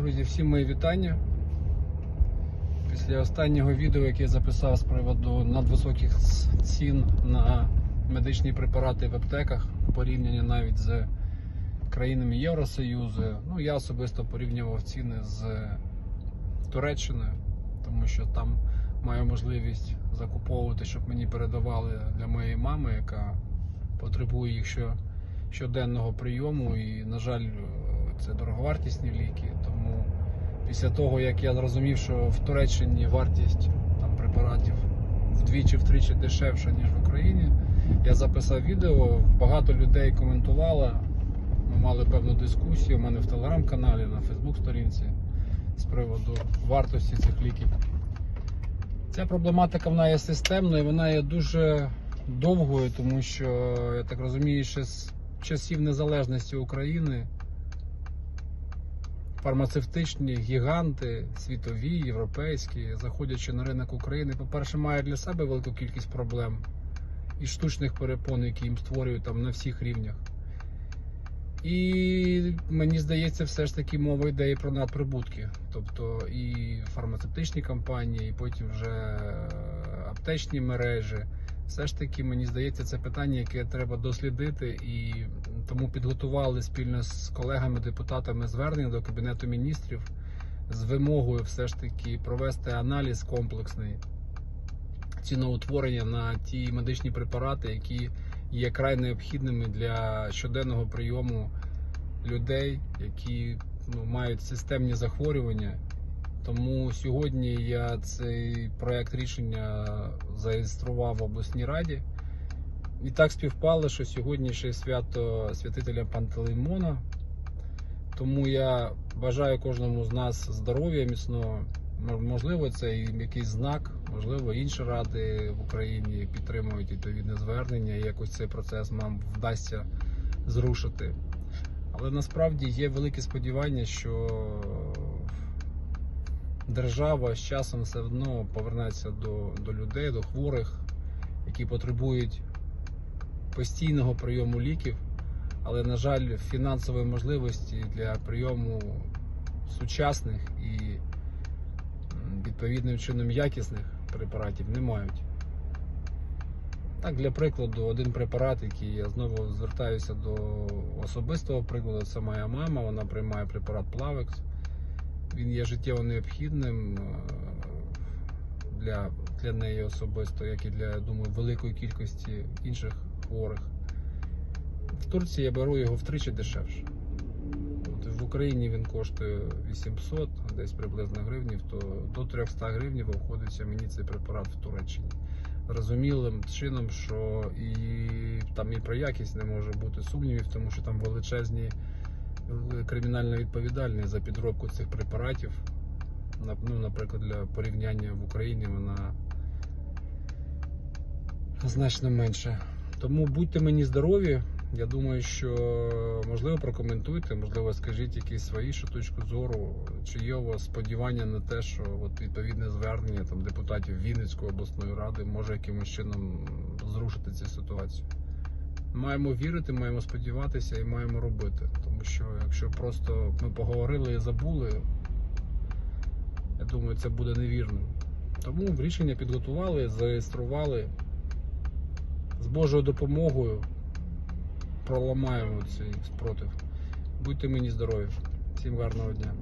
Друзі, всім мої вітання. Після останнього відео, яке я записав з приводу надвисоких цін на медичні препарати в аптеках, порівняння навіть з країнами Євросоюзу, ну я особисто порівнював ціни з Туреччиною, тому що там маю можливість закуповувати, щоб мені передавали для моєї мами, яка потребує їх щоденного прийому. І, на жаль, це дороговартісні ліки. Тому після того, як я зрозумів, що в Туреччині вартість там, препаратів вдвічі-втричі дешевша, ніж в Україні, я записав відео. Багато людей коментувало. Ми мали певну дискусію у мене в телеграм-каналі, на Фейсбук-сторінці з приводу вартості цих ліків. Ця проблематика вона є системною, вона є дуже довгою, тому що, я так розумію, ще з часів незалежності України фармацевтичні гіганти, світові, європейські, заходячи на ринок України, по-перше, мають для себе велику кількість проблем і штучних перепон, які їм створюють там на всіх рівнях. І мені здається, все ж таки мова йде і про надприбутки. Тобто і фармацевтичні компанії, і потім вже аптечні мережі. Все ж таки, мені здається, це питання, яке треба дослідити, і тому підготували спільно з колегами-депутатами звернення до Кабінету міністрів з вимогою все ж таки провести аналіз комплексний ціноутворення на ті медичні препарати, які є край необхідними для щоденного прийому людей, які ну, мають системні захворювання. Тому сьогодні я цей проект рішення зареєстрував в обласній раді. І так співпало, що сьогодні ще свято святителя Пантелеймона. Тому я бажаю кожному з нас здоров'я міцного. Можливо, це якийсь знак, можливо, інші ради в Україні підтримують відповідне звернення, і якось цей процес нам вдасться зрушити. Але насправді є велике сподівання, що держава з часом все одно повернеться до, до людей, до хворих, які потребують постійного прийому ліків. Але, на жаль, фінансової можливості для прийому сучасних і відповідним чином якісних препаратів не мають. Так, для прикладу, один препарат, який я знову звертаюся до особистого прикладу, це моя мама, вона приймає препарат Plavex. Він є життєво необхідним е, для, для неї особисто, як і для, думаю, великої кількості інших хворих. В Турції я беру його втричі дешевше. От в Україні він коштує 800, десь приблизно гривнів, то до 300 гривнів виходиться мені цей препарат в Туреччині. Розумілим чином, що і там і про якість не може бути сумнівів, тому що там величезні кримінальна відповідальність за підробку цих препаратів. Ну, наприклад, для порівняння в Україні вона значно менше. Тому будьте мені здорові. Я думаю, що можливо прокоментуйте, можливо, скажіть якісь свої точку зору, чи є у вас сподівання на те, що от відповідне звернення там депутатів Вінницької обласної ради може якимось чином зрушити цю ситуацію. Маємо вірити, маємо сподіватися і маємо робити. Тому що якщо просто ми поговорили і забули, я думаю, це буде невірним. Тому рішення підготували, зареєстрували. З Божою допомогою проламаємо цей спротив. Будьте мені здорові. Всім гарного дня.